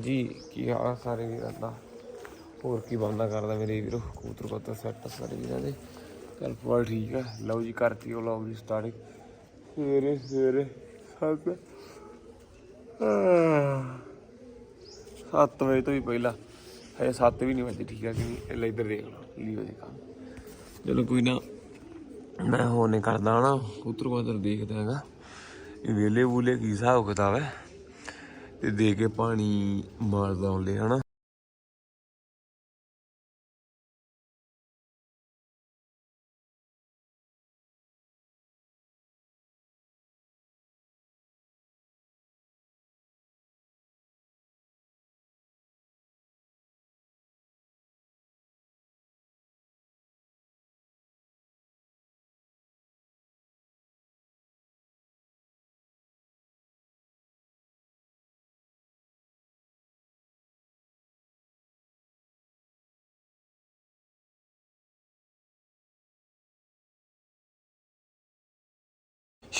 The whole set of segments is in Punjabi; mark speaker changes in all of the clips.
Speaker 1: ਜੀ, ਕੀ ਹਾਲ ਸਾਰੇ ਵੀਰਾਂ ਦਾ? ਹੋਰ ਕੀ ਬੰਦਾ ਕਰਦਾ ਮੇਰੇ ਵੀਰੋ? ਕੂਤਰ ਕੋਤਾ ਸੈੱਟ ਸਾਰੇ ਵੀਰਾਂ ਦੇ। ਚੱਲ ਫੁੱਲ ਠੀਕ ਹੈ ਲਓ ਜੀ, ਕਰਤੀ ਉਹ ਲਓ ਜੀ ਸਟਾਰਟ ਸਵੇਰੇ ਸਵੇਰੇ ਸੱਤ ਸੱਤ ਵਜੇ ਤੋਂ ਹੀ ਪਹਿਲਾਂ। ਹਜੇ 7 ਵੀ ਨਹੀਂ ਵਜੇ, ਠੀਕ ਆ ਕਿ ਨਹੀਂ? ਲੈ ਇੱਧਰ ਦੇਖ ਲਓ ਲੀਓ ਦੇ ਕੰਮ। ਚਲੋ ਕੋਈ ਨਾ, ਮੈਂ ਹੋਰ ਨਹੀਂ ਕਰਦਾ ਨਾ ਕੂਤਰ ਕੋਤਰ ਦੇਖਦਾ ਹੈਗਾ। ਇਹ ਵੇਲੇ ਵੂਲੇ ਕੀ ਹਿਸਾਬ ਕਿਤਾਬ ਹੈ? ਤੇ ਦੇ ਕੇ ਪਾਣੀ ਮਾਰਦਾ ਹੁੰਦੇ ਹਨਾ?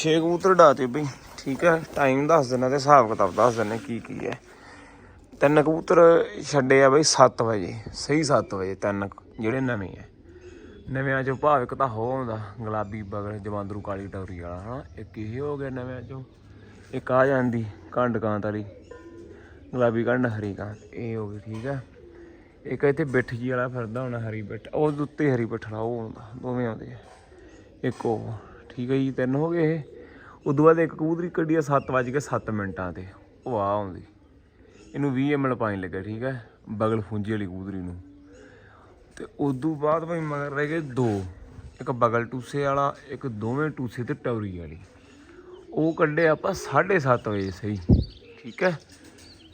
Speaker 1: ਛੇ ਕਬੂਤਰ ਡਾਤੇ ਬਈ, ਠੀਕ ਹੈ ਟਾਈਮ ਦੱਸ ਦਿੰਦਾ ਤੇ ਹਿਸਾਬ ਕਿਤਾਬ ਦੱਸ ਦੇਣਾ ਕੀ ਕੀ ਹੈ। ਤਿੰਨ ਕਬੂਤਰ ਛੱਡੇ ਆ ਬਈ 7 ਵਜੇ, ਸਹੀ 7 ਵਜੇ ਤਿੰਨ ਜਿਹੜੇ ਨਵੇਂ ਆ ਨਵਿਆਂ ਚੋਂ ਭਾਵ ਇੱਕ ਤਾਂ ਹੋ ਹੁੰਦਾ ਗੁਲਾਬੀ ਬਗਲ, ਜਵਾਂਦਰੂ, ਕਾਲੀ ਟੌਰੀ ਵਾਲਾ ਹਾਂ ਇੱਕ ਇਹ ਹੋ ਗਿਆ ਨਵਿਆਂ ਚੋਂ, ਇੱਕ ਆ ਜਾਂਦੀ, ਕੰਡ ਕਾਂਤ ਵਾਲੀ, ਗੁਲਾਬੀ ਕੰਡ, ਹਰੀ ਕਾਂਤ, ਇਹ ਹੋ ਗਈ, ਠੀਕ ਹੈ। ਇੱਕ ਇੱਥੇ ਬਿੱਠ ਜੀ ਵਾਲਾ ਫਿਰਦਾ ਹੁਣ, ਹਰੀ ਬਿੱਠ ਉਹ ਉੱਤੇ ਹਰੀ ਬਿੱਠ ਵਾਲਾ, ਉਹ ਹੁੰਦਾ ਦੋਵੇਂ ਆਉਂਦੇ ਆ। ਇੱਕ ਉਹ, ਠੀਕ ਹੈ ਜੀ, ਤਿੰਨ ਹੋ ਗਏ ਇਹ। ਉਦੋਂ ਬਾਅਦ ਇੱਕ ਕਬੂਤਰੀ ਕੱਢੀ ਆ 7:07 ਮਿੰਟਾਂ ਤੇ। ਉਹ ਆ ਆਉਂਦੀ। ਇਹਨੂੰ 20 ml ਪਾਣੀ ਲੱਗਾ, ਠੀਕ ਹੈ ਬਗਲ ਫੁੰਜੀ ਵਾਲੀ ਕਬੂਤਰੀ ਨੂੰ। ਤੇ ਉਦੋਂ ਬਾਅਦ ਭਾਈ ਮਗਰ ਰਹਿ ਗਏ ਦੋ। ਇੱਕ ਬਗਲ ਟੂਸੇ ਵਾਲਾ, ਇੱਕ ਦੋਵੇਂ ਟੂਸੇ ਤੇ ਟੌਰੀ ਵਾਲੀ। ਉਹ ਕੱਢੇ ਆਪਾਂ 7:30 ਵਜੇ ਸਹੀ, ਠੀਕ ਹੈ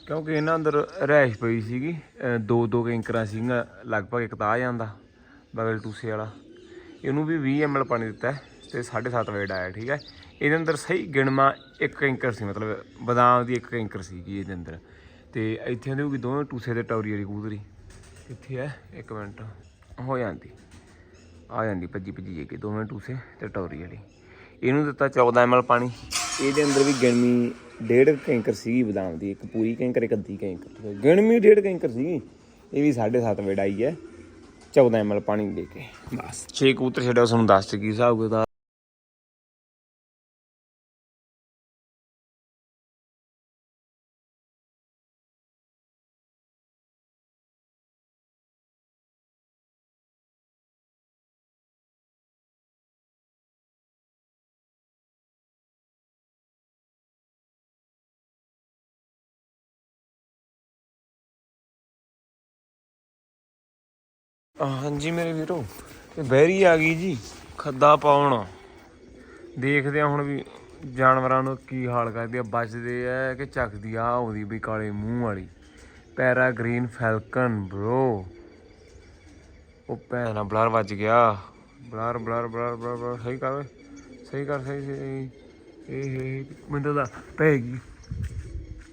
Speaker 1: ਕਿਉਂਕਿ ਇਹਨਾਂ ਅੰਦਰ ਰਹਿਸ਼ ਪਈ ਸੀਗੀ। ਦੋ ਦੋ ਕੈਂਕਰਾਂ ਸੀਗੀਆਂ, ਲਗਭਗ ਇੱਕ ਤਾਂ ਆ ਜਾਂਦਾ, ਬਗਲ ਟੂਸੇ ਵਾਲਾ। ਇਹਨੂੰ ਵੀ 20 ml ਪਾਣੀ ਦਿੱਤਾ ਹੈ ਤੇ 7:30 ਵਜੇ ਡਾਇਆ, ਠੀਕ ਹੈ ਇਹਦੇ ਅੰਦਰ ਸਹੀ ਗਿਣਮਾ ਇੱਕ ਕੈਂਕਰ ਸੀ, ਮਤਲਬ ਬਦਾਮ ਦੀ ਇੱਕ ਕੈਂਕਰ ਸੀਗੀ ਇਹਦੇ ਅੰਦਰ। ਤੇ ਇੱਥੇ ਦੇ ਵੀ ਦੋਵੇਂ ਟੂਸੇ ਤੇ ਟੌਰੀ ਵਾਲੀ ਕਬੂਤਰੀ। ਇੱਥੇ ਹੈ ਇੱਕ ਮਿੰਟ। ਹੋ ਜਾਂਦੀ। ਆ ਜਾਂਦੀ, ਭੱਜੀ ਭੱਜੀ ਜੇ ਕੇ ਦੋਵੇਂ ਟੂਸੇ ਤੇ ਟੌਰੀ ਵਾਲੀ। ਇਹਨੂੰ ਦਿੱਤਾ 14 ml ਪਾਣੀ। ਇਹਦੇ ਅੰਦਰ ਵੀ ਗਿਣਮੀ ਡੇਢ ਕੈਂਕਰ ਸੀਗੀ ਬਦਾਮ ਦੀ, ਇੱਕ ਪੂਰੀ ਕੈਂਕਰ, ਇੱਕ ਅੱਧੀ ਕੈਂਕਰ। ਠੀਕ ਗਿਣਮੀ ਡੇਢ ਕੈਂਕਰ ਸੀਗੀ। ਇਹ ਵੀ 7.5 ਵਜੇ ਆਈ ਹੈ 14 ml ਪਾਣੀ ਦੇ ਕੇ। ਬਸ। 6 ਕੂਤਰ ਛੱਡਿਆ ਤੁਹਾਨੂੰ ਦੱਸ ਚ ਕੀ ਹਿਸਾਬ ਕਿਤਾਬ ਹਾਂਜੀ ਮੇਰੇ ਵੀਰੋ ਇਹ ਬਹਿਰੀ ਆ ਗਈ ਜੀ ਖੱਦਾ ਪਾਉਣ। ਦੇਖਦੇ ਆ ਹੁਣ ਵੀ ਜਾਨਵਰਾਂ ਨੂੰ ਕੀ ਹਾਲ ਕਰਦੇ ਆ ਬਚਦੇ ਆ ਕਿ ਚੱਕਦੀ ਆ ਆਉਂਦੀ ਵੀ ਕਾਲੇ ਮੂੰਹ ਵਾਲੀ। ਪੈਰਾ ਗ੍ਰੀਨ ਫੈਲਕਨ ਬ్రో ਉਹ ਭੈਣਾ ਬਲਰ ਵੱਜ ਗਿਆ। ਬਲਰ ਬਲਰ ਬਲਰ ਬਲਰ ਬਲਰ ਸਹੀ ਕਰ ਸਹੀ ਕਰ ਸਹੀ ਸਹੀ ਇਹ ਇਹ ਮੈਨੂੰ ਤਾਂ ਪੈ ਗਈ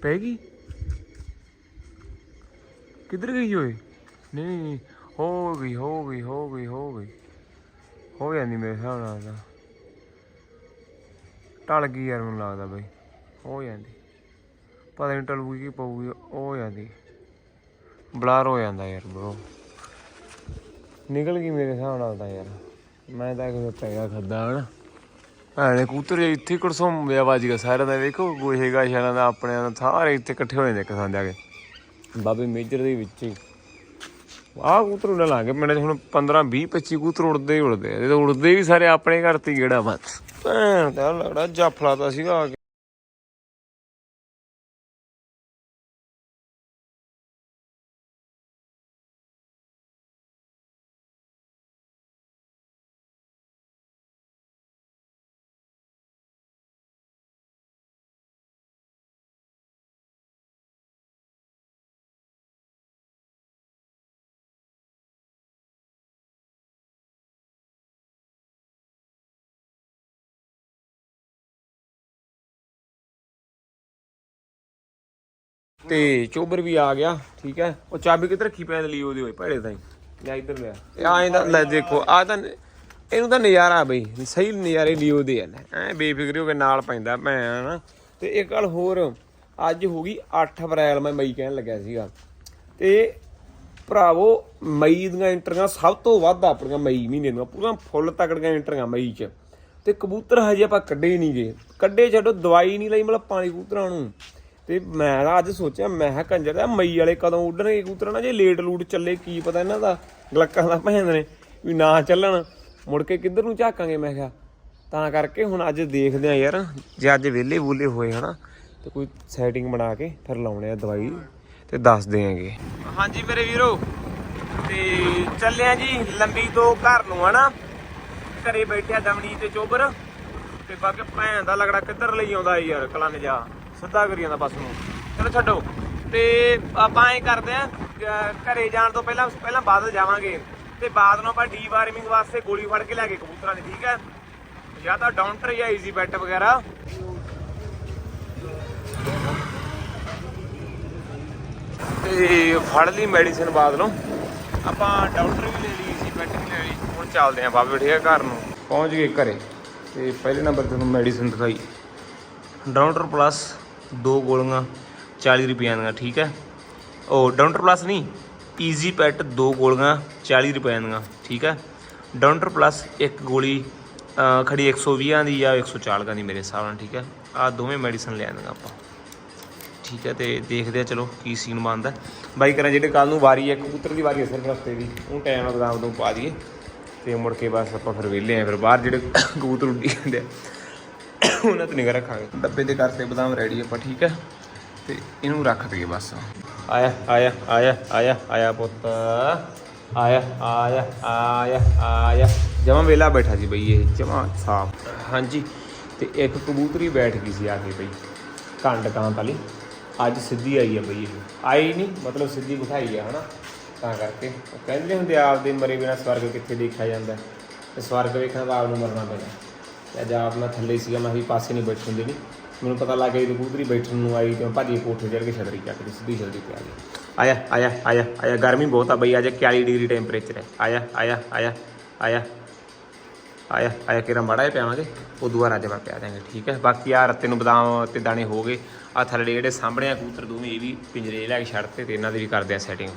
Speaker 1: ਪੈ ਗਈ ਕਿੱਧਰ ਗਈ ਓਏ? ਨਹੀਂ ਨਹੀਂ, ਹੋ ਗਈ ਹੋ ਗਈ ਹੋ ਗਈ ਹੋ ਗਈ ਹੋ ਜਾਂਦੀ ਮੇਰੇ ਹਿਸਾਬ ਨਾਲ ਤਾਂ ਟਲ ਗਈ ਯਾਰ ਮੈਨੂੰ ਲੱਗਦਾ ਬਈ। ਹੋ ਜਾਂਦੀ। ਪਤਾ ਨਹੀਂ ਟਲੂਗੀ ਕੀ ਪਊਗੀ, ਹੋ ਜਾਂਦੀ। ਬਲਾਰ ਹੋ ਜਾਂਦਾ ਯਾਰ ਬ్రో ਨਿਕਲ ਗਈ ਮੇਰੇ ਹਿਸਾਬ ਨਾਲ ਤਾਂ ਯਾਰ। ਮੈਂ ਤਾਂ ਕਿਤੇ ਪੈਗਾ ਖੱਦਾ ਹਣ ਭਾਣੇ ਕੂਤਰ ਇੱਥੇ ਕੁਰਸੋਂ ਵਿਆ ਵੱਜ ਗਿਆ ਸਾਰਿਆਂ ਦਾ। ਵੇਖੋ, ਗੋਹੇ ਗਾਸ਼ਾਂ ਦਾ ਆਪਣੇ ਦਾ, ਸਾਰੇ ਇੱਥੇ ਇਕੱਠੇ ਹੋ ਜਾਂਦੇ ਇੱਕ ਥਾਂ ਜਾ ਕੇ। ਬਾਬੇ ਮੇਜਰ ਦੇ ਵਿੱਚ ਹੀ। ਆਹ ਕਬੂਤਰ ਉੱਡਣ ਲੱਗ ਗਏ ਪਿੰਡ 'ਚ ਹੁਣ 15 20 25 ਕਬੂਤਰ ਉੱਡਦੇ ਹੀ ਉੱਡਦੇ ਆ। ਇਹ ਤਾਂ ਉੜਦੇ ਵੀ ਸਾਰੇ ਆਪਣੇ ਘਰ ਤੇ ਹੀ ਗੇੜਾ ਬਸ। ਭੈਣ ਦਾ ਲੜਾ, ਜਾਫਲਾ ਤਾਂ ਸੀਗਾ ਆ ਕੇ। ਤੇ ਚੋਬਰ ਵੀ ਆ ਗਿਆ, ਠੀਕ ਹੈ। ਉਹ ਚਾਬੀ ਕਿੱਥੇ ਰੱਖੀ ਪੈਣ ਲਈ ਉਹਦੇ ਹੋਏ ਭੜੇ ਤਾਈ। ਲੈ ਇੱਧਰ ਲਿਆ ਇਹ ਆਏ ਦਾ ਲੈ ਦੇਖੋ ਆ ਤਾਂ ਇਹਨੂੰ ਤਾਂ ਨਜ਼ਾਰਾ ਬਈ, ਸਹੀ ਨਜ਼ਾਰੇ ਲਿਓ ਦੇ ਆ ਐ ਬੇਫਿਕਰੀ ਹੋ ਕੇ ਨਾਲ ਪੈਂਦਾ ਭੈਣ ਨਾ ਤੇ ਇੱਕ ਗੱਲ ਹੋਰ, ਅੱਜ ਹੋ ਗਈ 8 ਅਪ੍ਰੈਲ, ਮੈਂ ਮਈ ਕਹਿਣ ਲੱਗਿਆ ਸੀਗਾ। ਤੇ ਭਰਾਵੋ, ਮਈ ਦੀਆਂ ਐਂਟਰੀਆਂ ਸਭ ਤੋਂ ਵੱਧ ਆਪਣੀਆਂ ਮਈ ਮਹੀਨੇ ਦੀਆਂ ਪੂਰਾ ਫੁੱਲ ਤਕੜੀਆਂ ਐਂਟਰੀਆਂ ਮਈ 'ਚ। ਤੇ ਕਬੂਤਰ ਹਜੇ ਆਪਾਂ ਕੱਢੇ ਹੀ ਨਹੀਂ ਗਏ ਕੱਢੇ ਛੱਡੋ, ਦਵਾਈ ਨਹੀਂ ਲਈ ਮਤਲਬ ਪਾਣੀ ਕਬੂਤਰਾਂ ਨੂੰ। ਤੇ ਮੈਂ ਤਾਂ ਅੱਜ ਸੋਚਿਆ, ਮੈਂ ਕਿਹਾ ਕੰਜਰ ਆ ਮਈ ਵਾਲੇ ਕਦੋਂ ਉੱਡਣਗੇ ਕਬੂਤਰ ਨਾ? ਜੇ ਲੇਟ ਲੂਟ ਚੱਲੇ, ਕੀ ਪਤਾ ਇਹਨਾਂ ਦਾ? ਗਲੱਕਾਂ ਦਾ ਭੈਣ ਨੇ ਵੀ ਨਾ ਚੱਲਣ। ਮੁੜ ਕੇ ਕਿੱਧਰ ਨੂੰ ਝਾਕਾਂਗੇ? ਮੈਂ ਕਿਹਾ, ਤਾਂ ਕਰਕੇ ਹੁਣ ਅੱਜ ਦੇਖਦੇ ਆ ਯਾਰ, ਜੇ ਅੱਜ ਵਿਹਲੇ ਵੂਲੇ ਹੋਏ, ਹਨਾ? ਤੇ ਕੋਈ ਸੈਟਿੰਗ ਬਣਾ ਕੇ ਫਿਰ ਲਾਉਣੇ ਆ ਦਵਾਈ ਤੇ ਦੱਸ ਦੇਾਂਗੇ ਹਾਂਜੀ ਮੇਰੇ ਵੀਰੋ, ਤੇ ਚੱਲਿਆ ਜੀ ਲੰਬੀ ਤੋਂ ਘਰ ਨੂੰ, ਹਨਾ? ਘਰੇ ਬੈਠਿਆ ਦਮਣੀ ਤੇ ਚੋਬਰ। ਤੇ ਬਾਕੀ ਭੈਣ ਦਾ ਲਗੜਾ ਕਿੱਧਰ ਲਈ ਆਉਂਦਾ ਯਾਰ, ਕਲਨ ਜਾ? ਸਿੱਧਾ ਕਰੀ ਜਾਂਦਾ ਬੱਸ ਨੂੰ। ਚਲੋ ਛੱਡੋ। ਤੇ ਆਪਾਂ ਇਹ ਕਰਦੇ ਆ ਘਰੇ ਜਾਣ ਤੋਂ ਪਹਿਲਾਂ ਪਹਿਲਾਂ ਬਾਦਲ ਜਾਵਾਂਗੇ। ਤੇ ਬਾਅਦ ਨੂੰ ਆਪਾਂ ਡੀ ਵਾਸਤੇ ਗੋਲੀ ਫੜ ਕੇ ਲੈ ਕੇ ਕਬੂਤਰਾਂ ਦੀ, ਠੀਕ ਹੈ? ਜਾਂ ਤਾਂ ਡਾਊਂਟਰ ਜਾਂ ਈਜ਼ੀ ਬੈਟ ਵਗੈਰਾ। ਤੇ ਫੜ ਲਈ ਮੈਡੀਸਿਨ ਬਾਅਦ ਨੂੰ। ਆਪਾਂ ਡਾਊਟਰ ਵੀ ਲੈ ਲਈ ਈਜੀ ਬੈਠ ਵੀ ਲੈ ਲਈ। ਹੁਣ ਚੱਲਦੇ ਆਂ ਬਾਬੇ ਠੀਕ ਘਰ ਨੂੰ। ਪਹੁੰਚ ਗਏ ਘਰੇ। ਤੇ ਪਹਿਲੇ ਨੰਬਰ ਤੇ ਤੁਹਾਨੂੰ ਮੈਡੀਸਿਨ ਦਿਖਾਈ। ਡਾਕਟਰ ਪਲੱਸ ਦੋ ਗੋਲੀਆਂ 40 ਰੁਪਈਆਂ ਦੀਆਂ ਠੀਕ ਹੈ? ਉਹ ਡਾਕਟਰ ਪਲੱਸ ਨਹੀਂ ਈਜ਼ੀ ਪੈਟ ਦੋ ਗੋਲੀਆਂ 40 ਰੁਪਏ ਦੀਆਂ ਠੀਕ ਹੈ? ਡਾਕਟਰ ਪਲੱਸ ਇੱਕ ਗੋਲੀ ਅਹ, ਖੜੀ 120 ਦੀ ਜਾਂ 140 ਦੀ ਮੇਰੇ ਹਿਸਾਬ ਨਾਲ ਠੀਕ ਹੈ? ਆ ਦੋਵੇਂ ਮੈਡੀਸਨ ਲੈ ਆਂਦਾਂਗਾ ਆਪਾਂ। ਠੀਕ ਹੈ ਤੇ ਦੇਖਦੇ ਆ ਚਲੋ ਕੀ ਸੀਨ ਬਣਦਾ ਬਾਈ ਕਰਾਂ ਜਿਹੜੇ ਕੱਲ ਨੂੰ ਵਾਰੀ ਹੈ ਕਬੂਤਰ ਦੀ ਵਾਰੀ ਹੈ ਸਿਰਫ ਰਸਤੇ ਦੀ ਉਹ ਟਾਈਮ ਨਾਲ ਬਦਾਮ ਤੋਂ ਪਾ ਦਈਏ ਤੇ ਮੁੜ ਕੇ ਬਸ ਆਪਾਂ ਫਿਰ ਵਿਹਲੇ ਆ ਫਿਰ ਬਾਹਰ ਜਿਹੜੇ ਕਬੂਤਰ ਉੱਡੀ ਜਾਂਦੇ ਆ। ਉਹਨਾਂ ਤੇ ਨਿਗਰ ਰੱਖਾਂਗੇ। ਡੱਬੇ ਦੇ ਕਰਤੇ ਬਦਾਮ ਰੈਡੀ ਆਪਾਂ ਠੀਕ ਹੈ ਤੇ ਇਹਨੂੰ ਰੱਖ ਦਈਏ ਬਸ। ਆਇਆ ਆਇਆ ਆਇਆ ਆਇਆ ਆਇਆ ਪੁੱਤ। ਆਇਆ ਆਇਆ ਆਇਆ ਆਇਆ। ਜਮਾ ਵੇਲਾ ਬੈਠਾ ਸੀ ਬਈ ਇਹ ਜਮਾ ਸਾਫ਼। ਹਾਂਜੀ ਤੇ ਇੱਕ ਕਬੂਤਰੀ ਬੈਠ ਗਈ ਸੀ ਆ ਕੇ ਬਈ ਕੰਡ ਕਾਂ ਵਾਲੀ। ਅੱਜ ਸਿੱਧੀ ਆਈ ਹੈ ਬਈ ਇਹ। ਆਈ ਨਹੀਂ ਮਤਲਬ ਸਿੱਧੀ ਬਿਠਾਈ ਹੈ ਹਨਾ? ਤਾਂ ਕਰਕੇ। ਉਹ ਕਹਿੰਦੇ ਹੁੰਦੇ ਆ, ਆਪਦੇ ਮਰੇ ਬਿਨਾ ਸਵਰਗ ਕਿੱਥੇ ਦੇਖਿਆ ਜਾਂਦਾ? ਤੇ ਸਵਰਗ ਵੇਖਣ ਦਾ ਆਪ ਨੂੰ ਮਰਨਾ ਪੈਂਦਾ ਤੇ ਅੱਜ ਆਪ ਮੈਂ ਥੱਲੇ ਸੀਗਾ, ਮੈਂ ਵੀ ਪਾਸੇ ਨਹੀਂ ਬੈਠਣ ਦੇਣੀ ਮੈਨੂੰ ਪਤਾ ਲੱਗ ਗਿਆ ਇਹ ਕਬੂਤਰੀ ਬੈਠਣ ਨੂੰ ਆਈ ਤੇ ਮੈਂ ਭੱਜ ਕੇ ਕੋਠੇ ਚੜ੍ਹ ਕੇ ਛਤਰੀ ਚੱਕ ਲਈ ਸਿੱਧੀ ਜਲਦੀ ਪਿਆ ਗਈ ਆਇਆ ਆਇਆ ਆਇਆ ਆਇਆ, ਗਰਮੀ ਬਹੁਤ ਆ ਬਈ, ਅੱਜ 41 ਡਿਗਰੀ ਟੈਂਪਰੇਚਰ ਹੈ। ਆਇਆ ਆਇਆ ਆਇਆ ਆਇਆ ਆਇਆ ਆਇਆ ਕਿਰਾ ਮਾੜਾ ਹੀ ਪਿਆਵਾਂਗੇ। ਉਹ ਦੁਬਾਰਾ ਜਮਾ ਪਿਆ ਦਿਆਂਗੇ, ਠੀਕ ਹੈ। ਬਾਕੀ ਆ ਰੱਤੇ ਨੂੰ ਬਦਾਮ ਤੇ ਦਾਣੇ ਹੋ ਗਏ। ਆ ਥੱਲੇ ਜਿਹੜੇ ਸਾਹਮਣੇ ਆ ਕਬੂਤਰ ਦੋਵੇਂ, ਇਹ ਵੀ ਪਿੰਜਰੇ ਲੈ ਕੇ ਛੱਡਤੇ ਤੇ ਇਹਨਾਂ ਦੀ ਵੀ ਕਰਦੇ ਆ ਸੈਟਿੰਗ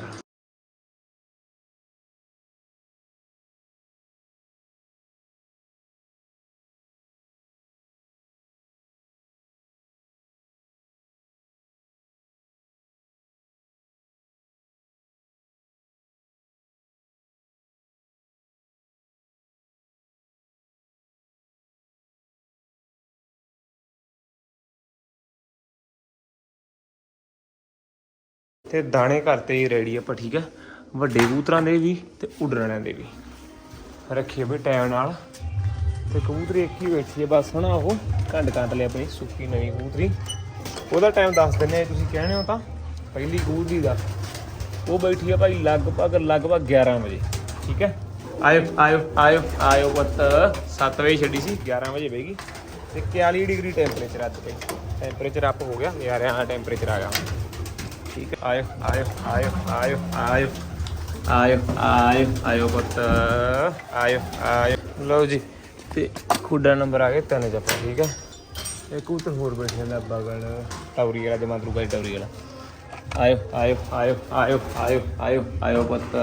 Speaker 1: ਤੇ ਦਾਣੇ ਘਰ 'ਤੇ ਹੀ ਰੈਡੀ ਆਪਾਂ, ਠੀਕ ਹੈ ਵੱਡੇ ਕਬੂਤਰਾਂ ਦੇ ਵੀ ਤੇ ਉੱਡਣ ਦੇ ਵੀ। ਰੱਖੀਏ ਵੀ ਟਾਈਮ ਨਾਲ। ਤੇ ਕਬੂਤਰੀ ਇੱਕ ਹੀ ਬੈਠੀ ਹੈ ਬਸ ਹਨਾ ਉਹ ਕੰਡ ਕੰਟ ਲਿਆ ਆਪਣੀ ਸੁੱਕੀ ਨਵੀਂ ਕਬੂਤਰੀ। ਉਹਦਾ ਟਾਈਮ ਦੱਸ ਦਿੰਨੇ ਆ, ਤੁਸੀਂ ਕਹਿਣੇ ਹੋ ਤਾਂ। ਪਹਿਲੀ ਕਬੂਤਰੀ ਦਾ। ਉਹ ਬੈਠੀ ਆ ਭਾਈ ਲਗਭਗ ਲਗਭਗ 11 ਵਜੇ, ਠੀਕ ਹੈ ਆਇਓ ਆਇਓ ਆਇਓ ਆਇਓ ਪੁੱਤ। 7 ਵਜੇ ਛੱਡੀ ਸੀ 11 ਵਜੇ ਬੈਗੀ ਤੇ 41 ਡਿਗਰੀ ਟੈਂਪਰੇਚਰ ਅੱਜ ਪਈ ਟੈਂਪਰੇਚਰ ਅਪ ਹੋ ਗਿਆ। ਨਿਆਰਿਆਂ ਦਾ ਟੈਂਪਰੇਚਰ ਆ ਗਿਆ। ਠੀਕ ਹੈ ਆਇਓ ਆਇਓ ਆਇਓ ਆਇਓ ਆਇਓ ਆਇਓ ਆਇਓ ਆਇਓ ਪੁੱਤ ਆਇਓ ਆਇਓ ਲਓ ਜੀ ਤੇ ਖੁੱਡਾ ਨੰਬਰ ਆ ਗਿਆ ਤਿੰਨ ਜੱਪਾ ਠੀਕ ਹੈ ਇੱਕ ਕਬੂਤਰ ਹੋਰ ਬੈਠੇ ਜਾਂਦਾ ਬਗਲ ਟੌਰੀ ਵਾਲਾ ਜਮਾਂਦਰੂ ਬਾਈ ਟੌਰੀ ਵਾਲਾ ਆਇਓ ਆਇਓ ਆਇਓ ਆਇਓ ਆਇਓ ਆਇਓ ਆਇਓ ਪੁੱਤ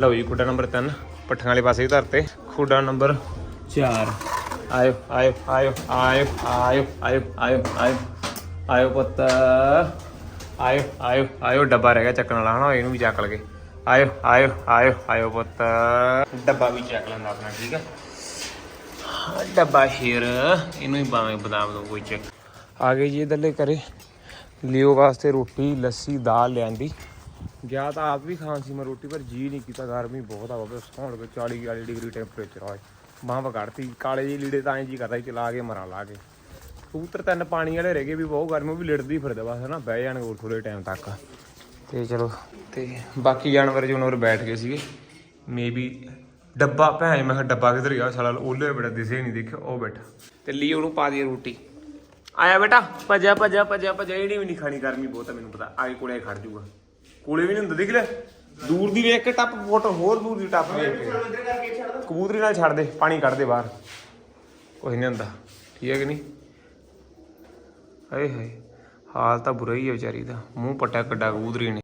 Speaker 1: ਲਓ ਜੀ ਖੁੱਡਾ ਨੰਬਰ 3 ਪੱਠਾਂ ਵਾਲੇ ਪਾਸੇ ਧਰਤੇ ਖੁੱਡਾ ਨੰਬਰ 4 ਆਇਓ ਆਇਓ ਆਇਓ ਆਇਓ ਆਇਓ ਆਇਓ ਆਇਓ ਆਇਓ ਆਇਓ ਪੁੱਤ ਆਇਓ ਆਇਓ ਆਇਓ, ਡੱਬਾ ਰਹਿ ਗਿਆ ਚੱਕਣ ਵਾਲਾ, ਹਨਾ? ਇਹਨੂੰ ਵੀ ਚੱਕ ਲਗੇ। ਆਇਓ ਆਇਓ ਆਇਓ ਆਇਓ ਪੁੱਤ। ਡੱਬਾ ਵੀ ਚੱਕ ਲੈਂਦਾ ਆਪਣਾ, ਠੀਕ ਆ? ਡੱਬਾ ਸ਼ੇਰ। ਇਹਨੂੰ ਹੀ ਬਾਵੇਂ ਬਦਾਮ ਦੋ ਕੋਈ ਚੱਕ ਆ ਗਏ ਜੀ ਇਧਰਲੇ ਕਰੇ ਲਿਓ ਵਾਸਤੇ ਰੋਟੀ, ਲੱਸੀ, ਦਾਲ ਲਿਆਂਦੀ। ਗਿਆ ਤਾਂ ਆਪ ਵੀ ਖਾਣ ਸੀ ਮੈਂ ਰੋਟੀ, ਪਰ ਜੀ ਨਹੀਂ ਕੀਤਾ, ਗਰਮੀ ਬਹੁਤ ਆ ਬਾਬੇ, ਸੌਣ ਕੇ 40 40 ਡਿਗਰੀ ਟੈਂਪਰੇਚਰ ਆਏ ਬਾਂਹ ਵਗੜਤੀ, ਕਾਲੇ ਜੀ ਲੀੜੇ ਤਾਂ ਐਂ ਜੀ ਕਰਦਾ ਸੀ, ਚਲਾ ਕੇ ਮਰਾਂ ਲਾ ਕੇ। ਕਬੂਤਰ ਤਿੰਨ ਪਾਣੀ ਵਾਲੇ ਰਹਿ ਗਏ ਵੀ ਬਹੁਤ ਗਰਮੀ, ਉਹ ਵੀ ਲਿੜਦੀ ਫਿਰਦੇ ਬਸ, ਹਨਾ? ਬਹਿ ਜਾਣਗੇ ਹੋਰ ਥੋੜੇ ਟਾਈਮ ਤੱਕ। ਤੇ ਚਲੋ, ਤੇ ਬਾਕੀ ਜਾਨਵਰ ਜਾਨਵਰ ਬੈਠ ਗਏ ਸੀਗੇ। ਮੇਬੀ ਡੱਬਾ, ਭੈਣ ਮੈਂ ਕਿਹਾ ਡੱਬਾ ਕਿੱਧਰ ਗਿਆ? ਸਾਲਾ ਉਹਲੇ ਬੜਾ ਦਿਸੇ ਨਹੀਂ ਦੇਖਿਆ, ਉਹ ਬੈਠਾ। ਤੇ ਲਈ ਉਹਨੂੰ ਪਾ ਦੀ ਰੋਟੀ। ਆਇਆ ਬੇਟਾ ਭੱਜਾ ਭੱਜਾ ਭੱਜਾ ਭੱਜਾ ਇਹਨੇ ਵੀ ਨਹੀਂ ਖਾਣੀ ਗਰਮੀ ਬਹੁਤ ਆ, ਮੈਨੂੰ ਪਤਾ। ਆਏ ਕੇ ਕੋਲੇ ਖੜ ਜੂਗਾ। ਕੋਲੇ ਵੀ ਨਹੀਂ ਹੁੰਦਾ, ਦੇਖ ਲੈ। ਦੂਰ ਦੀ ਵੇਖ ਕੇ ਟੱਪ ਫੋਟੋ, ਹੋਰ ਦੂਰ ਦੀ ਟੱਪ ਵੇਖ ਕੇ। ਕਬੂਤਰੀ ਨਾਲ ਛੱਡ ਦੇ, ਪਾਣੀ ਕੱਢ ਦੇ ਬਾਹਰ। ਕੁਝ ਨਹੀਂ ਹੁੰਦਾ। ਠੀਕ ਹੈ ਕਿ ਨਹੀਂ? ਹਾਏ ਹਾਏ ਹਾਲ ਤਾਂ ਬੁਰਾ ਹੀ ਹੈ ਵਿਚਾਰੀ ਦਾ। ਮੂੰਹ ਪੱਟਾ ਕੱਡਾ ਕਬੂਤਰੀ ਨੇ।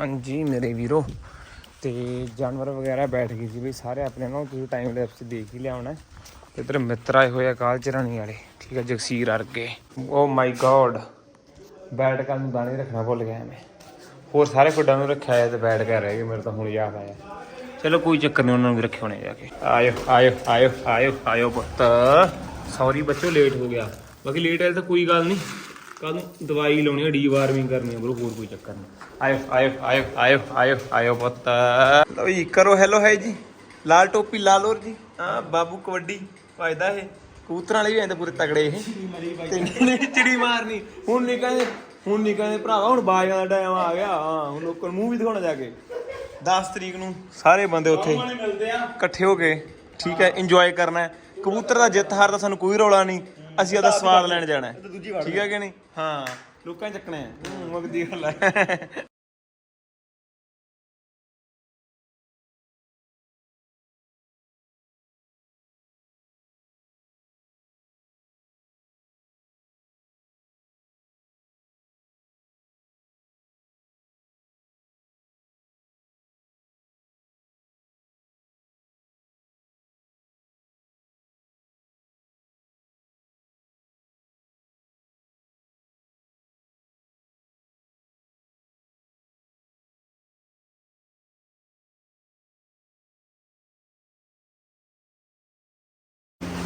Speaker 1: ਹਾਂਜੀ, ਮੇਰੇ ਵੀਰੋ। ਤੇ ਜਾਨਵਰ ਵਗੈਰਾ ਬੈਠ ਗਏ ਸੀ ਬਈ ਸਾਰੇ ਆਪਣੇ ਨਾਲ ਤੁਸੀਂ ਟਾਈਮ ਲੈਪਸ ਦੇਖ ਹੀ ਲਿਆਉਣਾ ਤੇ ਇਧਰ ਮਿੱਤਰ ਆਏ ਹੋਏ ਆ ਕਾਲ ਚਰਾਣੀ ਵਾਲੇ। ਠੀਕ ਆ, ਜਗਸੀਰ ਅਰਗੇ ਓ ਮਾਈ ਗੋਡ ਬੈਠ ਕਰਨ ਨੂੰ ਦਾਣੇ ਰੱਖਣਾ ਭੁੱਲ ਗਿਆ ਮੈਂ। ਹੋਰ ਸਾਰੇ ਫੁੱਡਾਂ ਨੂੰ ਰੱਖਿਆ ਹੈ ਤੇ ਬੈਠ ਕੇ ਰਹਿ ਗਏ ਮੇਰੇ ਤਾਂ ਹੁਣ ਯਾਦ ਆਇਆ। ਚਲੋ ਕੋਈ ਚੱਕਰ ਨਹੀਂ, ਉਹਨਾਂ ਨੂੰ ਵੀ ਰੱਖੇ ਹੋਣੇ ਜਾ ਕੇ। ਆਇਓ ਆਇਓ ਆਇਓ ਆਇਓ ਆਇਓ ਪੁੱਤ। ਸੌਰੀ ਬੱਚੋ ਲੇਟ ਹੋ ਗਿਆ। ਬਾਕੀ ਲੇਟ ਆਇਆ ਤਾਂ ਕੋਈ ਗੱਲ ਨਹੀਂ। ਕੱਲ ਨੂੰ ਦਵਾਈ ਲਾਉਣੀ ਹੈ ਡੀਵਾਰਮਿੰਗ ਕਰਨੀ ਹੈ ਬਰੋ ਹੋਰ ਕੋਈ ਚੱਕਰ ਨਹੀਂ। ਆਇਓ ਆਇਓ ਆਇਓ ਆਇਓ ਆਇਓ ਆਇਓ ਪੁੱਤ। ਲਓ ਜੀ ਕਰੋ ਹੈਲੋ ਹੈ ਜੀ। ਲਾਲ ਟੋਪੀ ਲਾਲ ਹੋਰ ਜੀ। ਹਾਂ ਬਾਬੂ ਕਬੱਡੀ ਫਾਇਦਾ ਇਹ। ਕਬੂਤਰਾਂ ਵਾਲੇ ਵੀ ਐਂਦੇ ਪੂਰੇ ਤਗੜੇ ਇਹ। ਨਹੀਂ ਚਿੜੀ ਮਾਰਨੀ। ਹੁਣ ਨਹੀਂ ਕਹਿੰਦੇ ਹੁਣ ਨਹੀਂ ਕਹਿੰਦੇ ਭਰਾਵਾ ਹੁਣ ਬਾਜਾਂ ਦਾ ਟਾਈਮ ਆ ਗਿਆ। ਹਾਂ ਹੁਣ ਲੋਕਾਂ ਨੂੰ ਮੂੰਹ ਵੀ ਦਿਖਾਉਣਾ ਜਾ ਕੇ। 10 ਤਰੀਕ ਨੂੰ ਸਾਰੇ ਬੰਦੇ ਉੱਥੇ ਇਕੱਠੇ ਹੋ ਕੇ ਠੀਕ ਹੈ ਇੰਜੋਏ ਕਰਨਾ ਹੈ। ਕਬੂਤਰ ਦਾ ਜਿੱਤ ਹਾਰ ਦਾ ਸਾਨੂੰ ਕੋਈ ਰੌਲਾ ਨਹੀਂ। ਅਸੀਂ ਉਹਦਾ ਸਵਾਦ ਲੈਣ ਜਾਣਾ ਹੈ। ਠੀਕ ਹੈ ਕਿ ਨਹੀਂ? ਹਾਂ। ਲੋਕਾਂ ਨੇ ਚੱਕਣੇ ਆ ਮੁਕਦੀ ਗੱਲ ਹੈ।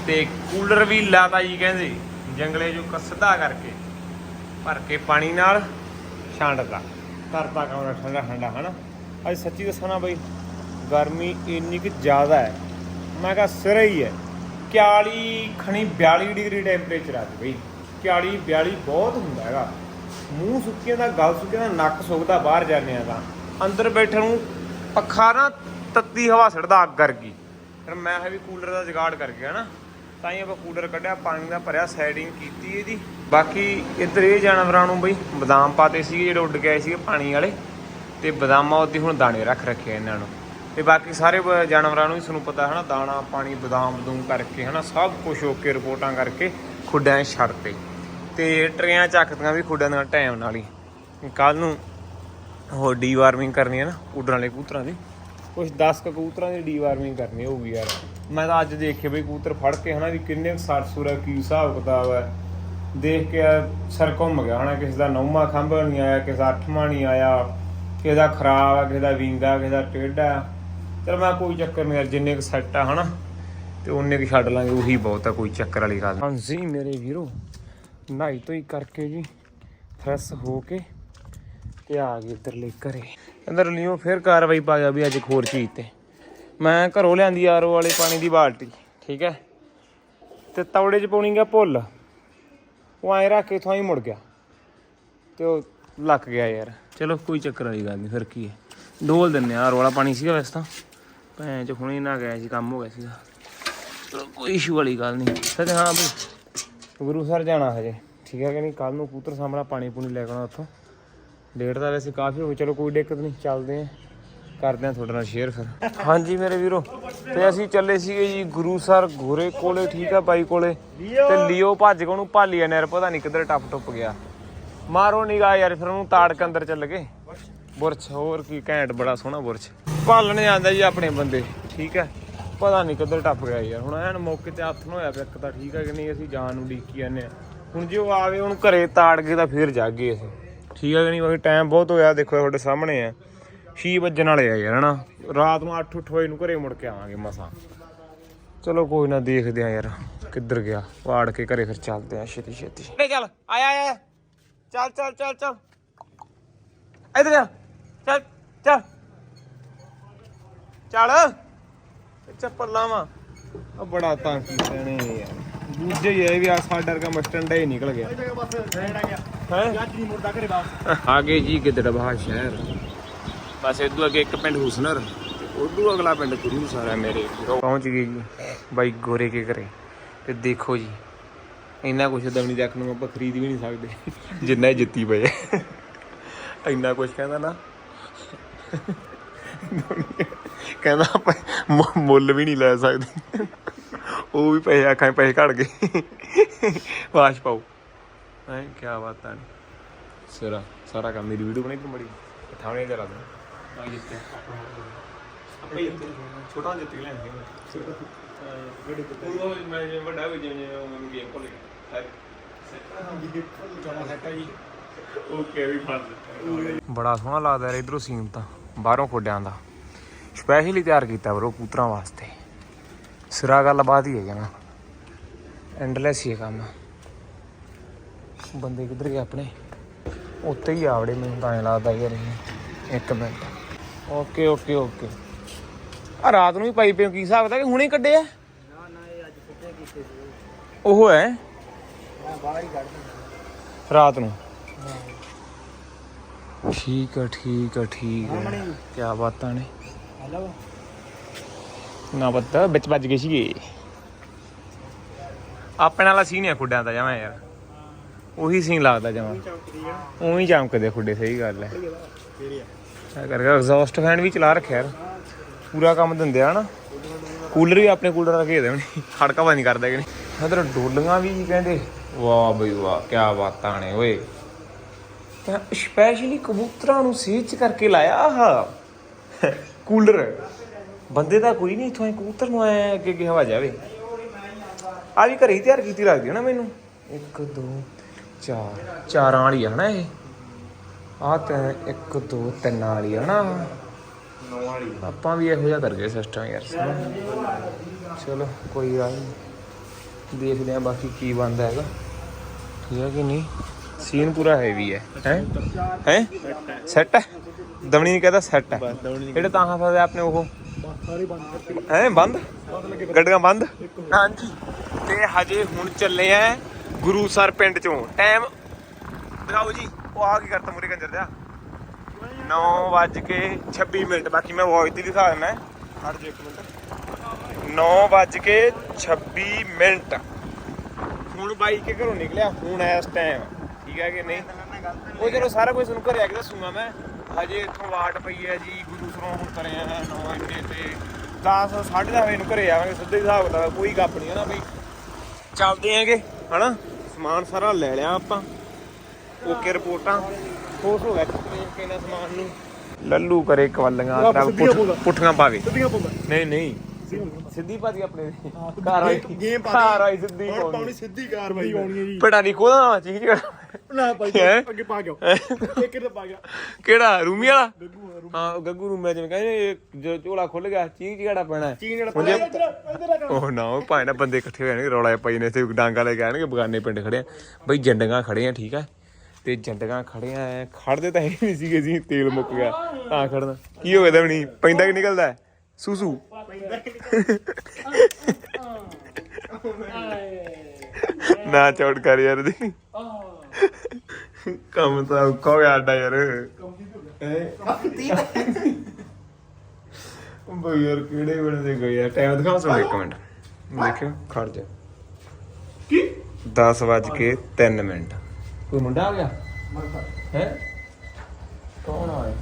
Speaker 1: ਤੇ ਕੂਲਰ ਵੀ ਲਾਤਾ ਜੀ ਕਹਿੰਦੇ, ਜੰਗਲੇ ਚੋਂ ਸਿੱਧਾ ਕਰਕੇ। ਭਰ ਕੇ ਪਾਣੀ ਨਾਲ ਛਾਂਡਦਾ ਕਰਤਾ ਕਮਰਾ ਠੰਡਾ ਠੰਡਾ, ਹਨਾ? ਅੱਜ ਸੱਚੀ ਦੱਸਾਂ ਨਾ ਬਈ, ਗਰਮੀ ਇੰਨੀ ਕਿ ਜ਼ਿਆਦਾ ਹੈ। ਮੈਂ ਕਿਹਾ ਸਿਰ ਹੀ ਹੈ। 41 ਖਣੀ 42 ਡਿਗਰੀ ਟੈਂਪਰੇਚਰ ਆ ਜੀ ਬਈ। 41 42 ਬਹੁਤ ਹੁੰਦਾ ਹੈਗਾ। ਮੂੰਹ ਸੁੱਕਿਆ ਦਾ, ਗਲ ਸੁੱਕਿਆ ਦਾ, ਨੱਕ ਸੁੱਕਦਾ ਬਾਹਰ ਜਾਂਦੇ ਆ ਤਾਂ। ਅੰਦਰ ਬੈਠਣ ਨੂੰ ਪੱਖਾ ਨਾ ਤੱਤੀ ਹਵਾ ਛੱਡਦਾ ਅੱਗ ਵਰਗੀ। ਫਿਰ ਮੈਂ ਕਿਹਾ ਵੀ ਕੂਲਰ ਦਾ ਜਗਾੜ ਕਰ ਗਿਆ ਨਾ ਤਾਂ ਹੀ ਆਪਾਂ ਕੂਲਰ ਕੱਢਿਆ, ਪਾਣੀ ਦਾ ਭਰਿਆ ਸੈਟਿੰਗ ਕੀਤੀ ਇਹਦੀ। ਬਾਕੀ ਇੱਧਰ ਇਹ ਜਾਨਵਰਾਂ ਨੂੰ ਬਈ, ਬਦਾਮ ਪਾਤੇ ਸੀਗੇ ਜਿਹੜੇ ਉੱਡ ਗਏ ਸੀਗੇ ਪਾਣੀ ਵਾਲੇ, ਤੇ ਬਦਾਮਾਂ ਉੱਤੇ ਹੁਣ ਦਾਣੇ ਰੱਖ ਰੱਖੇ ਇਹਨਾਂ ਨੂੰ। ਤੇ ਬਾਕੀ ਸਾਰੇ ਜਾਨਵਰਾਂ ਨੂੰ ਵੀ ਤੁਹਾਨੂੰ ਪਤਾ ਹੈ ਨਾ ਦਾਣਾ, ਪਾਣੀ, ਬਦਾਮ, ਬਦੂਮ ਕਰਕੇ ਹੈ ਨਾ ਸਭ ਕੁਝ ਓਕੇ ਰਿਪੋਰਟਾਂ ਕਰਕੇ ਖੁੱਡਾਂ 'ਚ ਛੱਡਤੇ ਤੇ। ਟਰੇਆਂ ਚੱਕਦੀਆਂ ਵੀ ਖੁੱਡਾਂ ਨਾਲ ਟਾਈਮ ਨਾਲ ਹੀ। ਕੱਲ ਨੂੰ ਹੋਰ ਡੀਵਾਰਮਿੰਗ ਕਰਨੀ ਹੈ ਨਾ ਕੂਡਰਾਂ ਵਾਲੇ ਕੂਤਰਾਂ ਦੀ। ਕੁਝ 10 ਕਬੂਤਰਾਂ ਦੀ ਡੀਵਾਰਮਿੰਗ ਕਰਨੀ ਹੋਊਗੀ ਯਾਰ। ਮੈਂ ਤਾਂ ਅੱਜ ਦੇਖੇ ਬਈ ਕਬੂਤਰ ਫੜ ਕੇ ਹਨਾ ਵੀ ਕਿੰਨੇ ਸੱਟ ਸੁਰਾ ਕੀ ਹਿਸਾਬ ਕਿਤਾਬ ਹੈ ਦੇਖ ਕੇ ਸਰ ਘੁੰਮ ਗਿਆ ਹਨਾ, ਕਿਸੇ ਦਾ ਨੌਵਾਂ ਖੰਭ ਨਹੀਂ ਆਇਆ, ਕਿਸੇ ਦਾ ਅੱਠਵਾਂ ਨਹੀਂ ਆਇਆ, ਕਿਸੇ ਦਾ ਖਰਾਬ ਆ, ਕਿਸੇ ਦਾ ਵਿੰਗਾ ਕਿਸੇ ਦਾ ਟੇਢਾ ਚਲ ਮੈਂ ਕੋਈ ਚੱਕਰ ਨਹੀਂ ਯਾਰ, ਜਿੰਨੇ ਕੁ ਸੈੱਟ ਆ ਹਨਾ, ਤੇ ਉਹਨੇ ਕੁ ਛੱਡ ਲਾਂਗੇ, ਉਹੀ ਬਹੁਤ ਆ, ਕੋਈ ਚੱਕਰ ਵਾਲੀ ਗੱਲ ਹਾਂਜੀ ਮੇਰੇ ਵੀਰੋ, ਨਹਾਈ ਤੋਂ ਹੀ ਕਰਕੇ ਜੀ ਫਰੈਸ਼ ਹੋ ਕੇ ਤੇ ਆ ਗਏ ਇੱਧਰਲੇ ਘਰੇ। ਅੰਦਰ ਲਿਓ ਫਿਰ ਕਾਰਵਾਈ ਪਾ ਗਿਆ ਵੀ ਅੱਜ ਇੱਕ ਹੋਰ ਚੀਜ਼ ਤੇ। ਮੈਂ ਘਰੋਂ ਲਿਆਂਦੀ ਆਰੋ ਵਾਲੇ ਪਾਣੀ ਦੀ ਬਾਲਟੀ, ਠੀਕ ਹੈ? ਤੇ ਤੌੜੇ 'ਚ ਪਾਉਣੀ ਗਿਆ ਭੁੱਲ। ਉਹ ਐਂ ਰੱਖ ਕੇ ਥਾਂ ਹੀ ਮੁੜ ਗਿਆ। ਤੇ ਉਹ ਲੱਕ ਗਿਆ ਯਾਰ। ਚਲੋ ਕੋਈ ਚੱਕਰ ਵਾਲੀ ਗੱਲ ਨਹੀਂ ਫਿਰ ਕੀ ਹੈ? ਡੋਲ ਦਿੰਨੇ ਆ ਆਰੋ ਵਾਲਾ ਪਾਣੀ ਸੀਗਾ ਵੈਸੇ ਤਾਂ। ਭੈਣ ਚ ਹੁਣੇ ਨਾ ਗਿਆ ਸੀ, ਕੰਮ ਹੋ ਗਿਆ ਸੀਗਾ। ਚਲੋ ਕੋਈ ਇਸ਼ੂ ਵਾਲੀ ਗੱਲ ਨਹੀਂ ਸੱਚ ਹਾਂ ਬਈ। ਗੁਰੂ ਸਰ ਜਾਣਾ ਹਜੇ। ਠੀਕ ਹੈ ਕਿ ਨਹੀਂ? ਕੱਲ ਨੂੰ ਕੂਤਰ ਸਾਹਮਣਾ ਪਾਣੀ ਪੂਣੀ ਲੈ ਕੇ ਆਉਣਾ ਉੱਥੋਂ। ਡੇਟ ਤਾਂ ਵੈਸੇ ਕਾਫੀ ਹੋ ਗਈ ਚਲੋ ਕੋਈ ਦਿੱਕਤ ਨਹੀਂ ਚੱਲਦੇ ਆਂ ਕਰਦੇ ਆਂ ਤੁਹਾਡੇ ਨਾਲ ਸ਼ੇਅਰ ਫਿਰ। ਹਾਂਜੀ ਮੇਰੇ ਵੀਰੋ ਤੇ ਅਸੀਂ ਚੱਲੇ ਸੀਗੇ ਜੀ ਗੁਰੂਸਰ ਘੋਰੇ ਕੋਲੇ ਠੀਕ ਆ ਬਾਈ ਕੋਲੇ। ਤੇ ਲਿਓ ਭੱਜ ਕੇ ਉਹਨੂੰ ਭਾਲੀ ਆ ਨਹਿਰ ਪਤਾ ਨਹੀਂ ਕਿੱਧਰ ਟੱਪ ਟੁੱਪ ਗਿਆ। ਮਾਰੋ ਨਿਗਾਹ ਯਾਰ ਫਿਰ ਉਹਨੂੰ ਤਾੜ ਕੇ ਅੰਦਰ ਚੱਲ ਗਏ। ਬੁਰਛ ਹੋਰ ਕੀ ਘੈਂਟ ਬੜਾ ਸੋਹਣਾ ਬੁਰਛ ਭਾਲਣ ਜਾਂਦਾ ਜੀ ਆਪਣੇ ਬੰਦੇ ਠੀਕ ਹੈ ਪਤਾ ਨਹੀਂ ਕਿੱਧਰ ਟੱਪ ਗਿਆ ਯਾਰ ਹੁਣ ਐਨ ਮੌਕੇ ਤੇ ਹੱਥ ਨੂੰ ਹੋਇਆ ਪਿਆ ਇੱਕ ਤਾਂ ਠੀਕ ਹੈ ਕਿ ਨਹੀਂ ਅਸੀਂ ਜਾਨ ਨੂੰ ਡੀਕੀ ਜਾਂਦੇ ਆ। ਹੁਣ ਜੇ ਉਹ ਆਵੇ ਉਹਨੂੰ ਘਰੇ ਤਾੜ ਕੇ ਤਾਂ ਫੇਰ ਜਾਗੇ ਅਸੀਂ। ਠੀਕ ਹੈ ਕਿ ਨਹੀਂ? ਬਾਕੀ ਟਾਈਮ ਬਹੁਤ ਹੋਇਆ ਦੇਖੋ ਤੁਹਾਡੇ ਸਾਹਮਣੇ ਆ। 6 ਵੱਜਣ ਵਾਲੇ ਆ ਯਾਰ ਹਨਾ? ਰਾਤ ਨੂੰ 8 8 ਵਜੇ ਨੂੰ ਘਰੇ ਮੁੜ ਕੇ ਆਵਾਂਗੇ ਮਸਾਂ। ਚਲੋ ਕੋਈ ਨਾ ਦੇਖਦੇ ਆ ਯਾਰ ਕਿੱਧਰ ਗਿਆ। ਵਾੜ ਕੇ ਘਰੇ ਫਿਰ ਚੱਲਦੇ ਆ ਛੇਤੀ ਛੇਤੀ। ਚੱਲ ਆਇਆ ਆਇਆ ਚੱਲ ਚੱਲ ਚੱਲ ਚੱਲ। ਇੱਧਰ ਆ ਚੱਲ ਚੱਲ। ਚੱਲ। ਚੱਪਲ ਲਾਵਾਂ। ਆ ਬੜਾ ਤਾਂ ਕੀਤਾ ਨੇ ਯਾਰ। ਦੂਜੇ ਇਹ ਵੀ ਆ ਸਾਡਾ ਵਰਗਾ ਮਸਟੰਡਾ ਹੀ ਨਿਕਲ ਗਿਆ। ਹੈ? ਆਗੇ ਜੀ ਗਿੱਦੜਬਾਹਾ ਸ਼ਹਿਰ। ਬਸ ਇਦੋਂ ਅੱਗੇ ਇੱਕ ਪਿੰਡ ਹੁਸਨਰ, ਤੇ ਉਦੋਂ ਅਗਲਾ ਪਿੰਡ ਗੁਰੂ ਸਾਰਾ ਮੇਰੇ। ਪਹੁੰਚ ਗਏ ਜੀ, ਬਾਈ ਗੋਰੇ ਕੇ ਘਰੇ। ਤੇ ਦੇਖੋ ਜੀ, ਇੰਨਾ ਕੁਛ ਦਮਣੀ ਦੇਖ ਨੂੰ ਆਪਾਂ ਖਰੀਦ ਵੀ ਨਹੀਂ ਸਕਦੇ। ਜਿੰਨਾ ਇਹ ਜਿੱਤੀ ਪਏ। ਆ। ਇੰਨਾ ਕੁਛ ਕਹਿੰਦਾ ਨਾ। ਕਹਿੰਦਾ ਆਪਾਂ ਮੁ- ਮੁੱਲ ਵੀ ਨਹੀਂ ਲੈ ਸਕਦੇ। ਉਹ ਵੀ ਪੈਸੇ ਆਖਾਂ 'ਚ ਪੈਸੇ ਘੜ ਗਏ। ਵਾਸ਼ ਪਾਓ। ਐ ਕੀ ਬਾਤ ਆ ਸਿਰਾ ਸਾਰਾ ਕੰਮ ਮੇਰੀ ਵੀਡੀਓ ਬਣਾਈ ਤੂੰ ਮੜੀ ਥਾਣੇ ਜਰਾ ਦੇ। ਆ ਜਿੱਤੇ ਆਪਾਂ ਜਿੱਤੇ ਛੋਟਾ ਜਿੱਤੇ ਲੈ ਆਂਦੇ ਉਹ ਮੈਂ ਜੇ ਵੱਡਾ ਹੋ ਜਾਏ ਉਹ ਮੈਨੂੰ ਗੇਮ ਕੋਲ ਓਕੇ ਵੀ ਫੜ ਬੜਾ ਸੋਹਣਾ ਲੱਗਦਾ ਯਾਰ ਇਧਰੋਂ ਸੀਨ ਤਾਂ ਬਾਹਰੋਂ ਖੋਡਿਆਂ ਦਾ। ਸਪੈਸ਼ਲੀ ਤਿਆਰ ਕੀਤਾ ਬਰੋ ਕੂਤਰਾਂ ਵਾਸਤੇ। ਸਿਰਾ ਗੱਲਬਾਤ ਹੀ ਹੈ ਜਣਾ ਐਂਡਲੈਸ ਹੀ ਹੈ ਕੰਮ। ਬੰਦੇ ਕਿੱਧਰ ਗਏ ਆਪਣੇ? ਉੱਤੇ ਹੀ ਆਵੜੇ ਮੈਨੂੰ ਤਾਂ ਐਂ ਲੱਗਦਾ ਯਾਰ ਇਹ। ਇੱਕ ਮਿੰਟ। Okay okay okay. ਆ ਰਾਤ ਨੂੰ ਵੀ ਪਾਈ ਪਿਓ ਕੀ ਹਿਸਾਬ ਦਾ ਕਿ ਹੁਣੇ ਕੱਢੇ ਆ?
Speaker 2: ਨਾ ਨਾ ਇਹ ਅੱਜ ਸਿੱਧੇ ਕੀਤੇ ਸੀ
Speaker 1: ਉਹ ਹੈ? ਰਾਤ ਨੂੰ? ਠੀਕ ਆ ਠੀਕ ਆ ਠੀਕ ਆ। ਕੀ ਬਾਤਾਂ ਨੇ।
Speaker 2: ਹੈਲੋ
Speaker 1: ਨਾ ਪਤਾ, ਵਿੱਚ ਵੱਜ ਗਏ ਸੀਗੇ। ਆਪਣੇ ਵਾਲਾ ਸੀਨ ਹੈ ਖੁੱਡਾਂ ਦਾ, ਜਮਾ ਯਾਰ। ਉਹੀ ਸੀਨ ਲੱਗਦਾ ਜਮਾ।
Speaker 2: ਚੌਕਰੀ ਆ
Speaker 1: ਉਹੀ ਚਮਕਦੇ ਖੁੱਡੇ, ਸਹੀ ਗੱਲ ਹੈ।
Speaker 2: ਕਿਹੜੀ ਆ
Speaker 1: ਐ ਕਰਕੇ ਐਗਜ਼ੌਸਟ ਫੈਨ ਵੀ ਚਲਾ ਰੱਖਿਆ ਯਾਰ। ਪੂਰਾ ਕੰਮ ਦਿੰਦੇ ਆ ਨਾ। ਕੂਲਰ ਵੀ ਆਪਣੇ ਕੂਲਰ ਰੱਖੇ ਦੇ ਨੇ ਖੜਕਾ ਬੰਦ ਕਰਦਾ ਕਿ ਨਹੀਂ। ਇਧਰ ਡੋਲੀਆਂ ਵੀ ਕਹਿੰਦੇ? ਵਾਹ ਬਈ ਵਾਹ ਕੀ ਬਾਤਾਂ ਨੇ ਓਏ। ਤਾਂ ਸਪੈਸ਼ਲੀ ਕਬੂਤਰਾਂ ਨੂੰ ਸੀਚ ਕਰਕੇ ਲਾਇਆ ਆਹ। ਕੂਲਰ। ਬੰਦੇ ਦਾ ਕੋਈ ਨਹੀਂ ਇਥੋਂ ਕਬੂਤਰ ਨੂੰ ਐ ਅੱਗੇ ਅੱਗੇ ਹਵਾ ਜਾਵੇ। ਆ ਵੀ ਘਰੇ ਹੀ ਤਿਆਰ ਕੀਤੀ ਲੱਗਦੀ ਹੈ ਨਾ ਮੈਨੂੰ। 1 2 4 ਚਾਰਾਂ ਵਾਲੀ ਆ ਨਾ ਇਹ? ਆ ਤਾਂ 1 2 3 ਵਾਲੀ ਆ ਨਾ ਆਪਾਂ ਵੀ ਇਹੋ ਜਿਹਾ ਕਰ ਗਏ ਸਿਸਟਮ ਯਾਰ। ਚਲੋ ਕੋਈ ਗੱਲ ਨਹੀਂ ਦੇਖਦੇ ਆ ਬਾਕੀ ਕੀ ਬਣਦਾ ਹੈਗਾ। ਠੀਕ ਹੈ ਕਿ ਨਹੀਂ? ਸੀਨ ਪੂਰਾ ਹੈਵੀ ਹੈ। ਹੈ? ਹੈ? ਸੈੱਟ ਹੈ? ਦਮਣੀ ਨਹੀਂ ਕਹਦਾ ਸੈੱਟ ਹੈ। ਜਿਹੜੇ ਤਾਂ ਫਸਦੇ ਆਪਣੇ ਉਹ।
Speaker 2: ਸਾਰੇ ਬੰਦ
Speaker 1: ਹੈ ਬੰਦ? ਗੱਡੀਆਂ ਬੰਦ? ਹਾਂਜੀ। ਤੇ ਹਜੇ ਹੁਣ ਚੱਲੇ ਆ ਗੁਰੂ ਸਰ ਪਿੰਡ ਚੋਂ। ਟਾਈਮ ਦਿਖਾਓ ਜੀ, ਉਹ ਆ ਕੀ ਕਰਤਾ ਮੁਰੇ ਕੰਜਰ ਦਿਆ 9 ਵੱਜ ਕੇ 26 ਮਿੰਟ, ਬਾਕੀ ਮੈਂ ਵੌਇਸ ਤੇ ਦਿਖਾ ਦਿੰਦਾ। ਹਟ ਜਾ ਇੱਕ ਮਿੰਟ। 9 ਵੱਜ ਕੇ 26 ਮਿੰਟ। ਹੁਣ ਬਾਈ ਕੇ ਘਰੋਂ ਨਿਕਲਿਆ, ਹੁਣ ਇਸ ਟਾਈਮ ਠੀਕ ਹੈ ਕਿ ਨਹੀਂ? ਉਹ ਚਲੋ ਸਾਰਾ ਕੁਝ ਤੁਹਾਨੂੰ ਘਰੇ ਆ ਕੇ ਦੱਸੂਗਾ ਮੈਂ। ਹਜੇ ਇੱਥੋਂ ਵਾਟ ਪਈ ਹੈ ਜੀ, ਗੁਰੂ ਸਰੋਂ ਹੁਣ ਕਰੇ ਆ 9 ਵਜੇ ਤੇ। 10 10:30 ਵਜੇ ਨੂੰ ਘਰੇ ਆਵਾਂਗੇ, ਸਿੱਧੇ ਹਿਸਾਬ ਦਾ ਕੋਈ ਗੱਪ ਨਹੀਂ ਹੈ ਨਾ ਬਈ। ਚੱਲਦੇ ਆਂਗੇ ਹਨਾ? ਸਮਾਨ ਸਾਰਾ ਲੈ ਲਿਆ ਆਪਾਂ। ਓਕੇ ਰਿਪੋਰਟਾਂ। ਖੁਸ਼ ਹੋ ਗਿਆ ਦੇਖ ਕੇ ਨਾ ਸਮਾਨ ਨੂੰ। ਲੱਲੂ ਕਰੇ ਕਵਲੀਆਂ
Speaker 2: ਪਾਉਂਦਾ।
Speaker 1: ਪੁੱਠੀਆਂ ਪਾਵੇ
Speaker 2: ਸਿੱਧੀਆਂ ਪਾਉਂਦਾ
Speaker 1: ਨਹੀਂ ਨਹੀਂ। ਸਿੱਧੀ ਭਾਜੀ ਆਪਣੇ ਆਈ
Speaker 2: ਗੇਮ ਪਾ
Speaker 1: ਘਰ ਆਈ ਸਿੱਧੀ ਪਾਉਣੀ।
Speaker 2: ਸਿੱਧੀ ਕਾਰਵਾਈ ਪਾਉਣੀ ਹੈ ਜੀ
Speaker 1: ਪੜਾ ਨਹੀਂ ਕੋਦਾ ਚੀਜ਼
Speaker 2: ਨਾ ਭਾਈ
Speaker 1: ਹੈਂ?
Speaker 2: ਅੱਗੇ ਪਾ ਗਿਆ ਇੱਕ ਤੇ ਪਾ ਗਿਆ
Speaker 1: ਕਿਹੜਾ ਰੂਮੀ ਵਾਲਾ?
Speaker 2: ਗੱਗੂ ਆ, ਰੂ-
Speaker 1: ਹਾਂ ਉਹ ਗੱਗੂ ਰੂਮੇ ਜਿਵੇਂ ਕਹਿੰਦੇ ਜੋ ਝੋਲਾ ਖੁੱਲ ਗਿਆ ਚੀਜ਼ ਕਿਹੜਾ ਪੈਣਾ ਹੈ?
Speaker 2: ਚੀਨ ਜਿਹੜਾ
Speaker 1: ਜੇ-
Speaker 2: ਇੱਧਰ ਇੱਧਰ ਆ
Speaker 1: ਉਹ ਨਾ ਉਹ ਭਾਵੇਂ ਨਾ ਬੰਦੇ ਇਕੱਠੇ ਹੋ ਜਾਣਗੇ ਰੌਲਾ ਪਈ ਨੇ ਇੱਥੇ ਡਾਂਗਾ ਲੈ ਕੇ ਆਣਗੇ ਬਗਾਨੇ ਪਿੰਡ ਖੜੇ ਆ। ਬਈ ਜੰਡਗਾ ਖੜੇ ਆ ਠੀਕ ਆ? ਤੇ ਜੰਡਗਾ ਖੜੇ ਆ ਖੜਦੇ ਤਾਂ ਹੈ ਹੀ ਨਹੀਂ ਸੀਗੇ ਜੀ ਤੇਲ ਮੁੱਕ ਗਿਆ। ਤਾਂ ਖੜਨਾ ਕੀ ਹੋ ਗਿਆ ਦਵਣੀ ਪੈਂਦਾ ਕਿ ਨਿਕਲਦਾ? ਹੈ? ਸੂਸੂ ਨਾ ਚੌੜ ਕਰ ਯਾਰ ਦੀ। ਕੰਮ ਤਾਂ ਔਖਾ ਹੋ ਗਿਆ ਆਡਾ ਯਾਰ। ਬਈ ਯਾਰ ਕਿਹੜੇ ਵੇਲੇ ਦੇ ਗਏ ਆ? ਟਾਈਮ ਦਿਖਾਓ ਸਾਨੂੰ। ਇੱਕ ਮਿੰਟ। ਦੇਖਿਓ ਖੜ ਜਾ। ਕੀ? 10 ਵੱਜ ਕੇ 3 ਮਿੰਟ। ਕੋਈ ਮੁੰਡਾ ਆ ਗਿਆ? ਹੈ? ਕੌਣ ਆਏ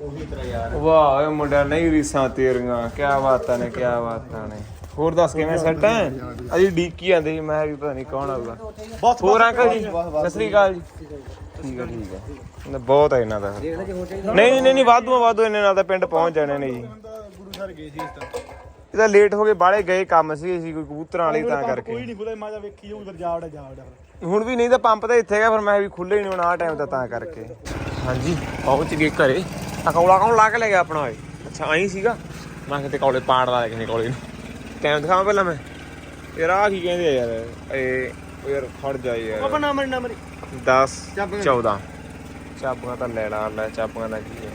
Speaker 2: ਉਹੀ ਤੇਰਾ ਯਾਰ।
Speaker 1: ਵਾਹ ਓਏ ਮੁੰਡਿਆ ਨਹੀਂ ਰੀਸਾਂ ਤੇਰੀਆਂ। ਕੀ ਬਾਤਾਂ ਨੇ ਕੀ ਬਾਤਾਂ ਨੇ। ਹੋਰ ਦੱਸ ਕਿਵੇਂ ਸੈੱਟ ਹੈ ਅਜੀ ਡੀਕੀ ਆਂਦੇ ਸੀ ਮੈਂ ਵੀ ਪਤਾ ਨਹੀਂ ਕੌਣ ਆਊਗਾ।
Speaker 2: ਬਸ
Speaker 1: ਹੋਰ ਅੰਕਲ ਜੀ ਸਤਿ ਸ੍ਰੀ ਅਕਾਲ ਜੀ। ਠੀਕ ਹੈ ਠੀਕ ਹੈ ਨਾ, ਬਹੁਤ ਹੈ ਇਹਨਾਂ ਦਾ। ਨਹੀਂ ਨਹੀਂ ਨਹੀਂ ਵਾਧੂ ਆ, ਵਾਧੂ ਇਹਨਾਂ ਨਾਲ ਤਾਂ ਪਿੰਡ ਪਹੁੰਚ ਜਾਣੇ ਨੇ ਜੀ।
Speaker 2: ਗੁਰੂ ਸਰ ਗਏ ਸੀ ਇਸ ਤਾਂ
Speaker 1: ਇਹਦਾ ਲੇਟ ਹੋ ਗਏ ਬਾਲੇ ਗਏ ਕੰਮ ਸੀ ਅਸੀਂ ਕੋਈ ਕਬੂਤਰਾਂ ਵਾਲੀ ਤਾਂ
Speaker 2: ਕੋਈ
Speaker 1: ਕਰਕੇ
Speaker 2: ਨਹੀਂ ਖੁਦਾ ਮਾਜਾ ਵੇਖੀ ਉਧਰ ਜਾ ਵੜਾ ਜਾ ਵੜਾ
Speaker 1: ਹੁਣ ਵੀ ਨਹੀਂ ਤਾਂ ਪੰਪ ਤਾਂ ਇੱਥੇ ਹੈਗਾ ਫਿਰ ਮੈਂ ਵੀ ਖੁੱਲੇ ਨਹੀਂ ਹੁਣ ਆਹ ਟਾਈਮ ਤਾਂ ਤਾਂ ਕਰਕੇ। ਹਾਂਜੀ ਪਹੁੰਚ ਗਏ ਘਰੇ। ਆ ਕੌਲਾ ਕੌਣ ਲਾ ਕੇ ਲੈ ਗਿਆ ਆਪਣਾ ਓਏ? ਅੱਛਾ ਆਈ ਸੀਗਾ। ਮੈਂ ਕਿਤੇ ਕੌਲੇ ਪਾੜ ਲਾ ਕਿਸੇ ਕੌਲੇ ਨੂੰ। ਟਾਈਮ ਦਿਖਾਵਾਂ ਪਹਿਲਾਂ ਮੈਂ? ਯਾਰ ਆ ਕੀ ਕਹਿੰਦੇ ਆ ਯਾਰ? ਇਹ ਯਾਰ ਖੜ ਜਾ ਯਾਰ।
Speaker 2: ਆਪਣਾ ਨੰਬਰ ਨੰਬਰ
Speaker 1: 10
Speaker 2: ਚਾਬੀਆਂ।
Speaker 1: 14 ਚਾਬੀਆਂ ਤਾਂ ਲੈ ਲਾ ਲੈ ਚਾਬੀਆਂ ਦਾ ਕੀ ਹੈ?